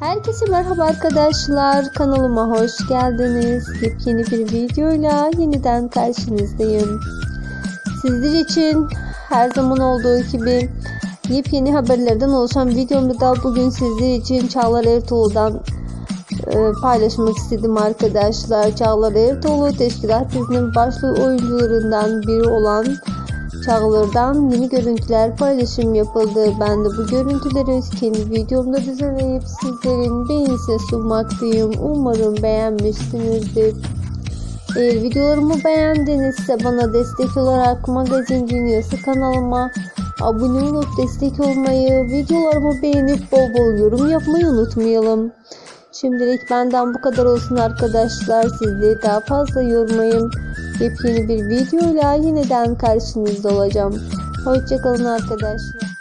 Herkese merhaba arkadaşlar. Kanalıma hoş geldiniz. Yepyeni bir videoyla yeniden karşınızdayım. Sizler için her zaman olduğu gibi yepyeni haberlerden oluşan videomda da bugün sizler için Çağlar Ertuğrul'dan e, paylaşmak istedim arkadaşlar. Çağlar Ertuğrul teşkilat dizinin başlı oyuncularından biri olan Çağlar'dan yeni görüntüler paylaşım yapıldı. Ben de bu görüntüleri kendi videomda düzenleyip sizlerin beğenisine sunmaktayım. Umarım beğenmişsinizdir. Eğer videolarımı beğendinizse bana destek olarak Magazin Dünyası kanalıma abone olup destek olmayı, videolarımı beğenip bol bol yorum yapmayı unutmayalım. Şimdilik benden bu kadar olsun arkadaşlar. Sizleri daha fazla yormayın. Yepyeni bir videoyla yeniden karşınızda olacağım. Hoşçakalın arkadaşlar.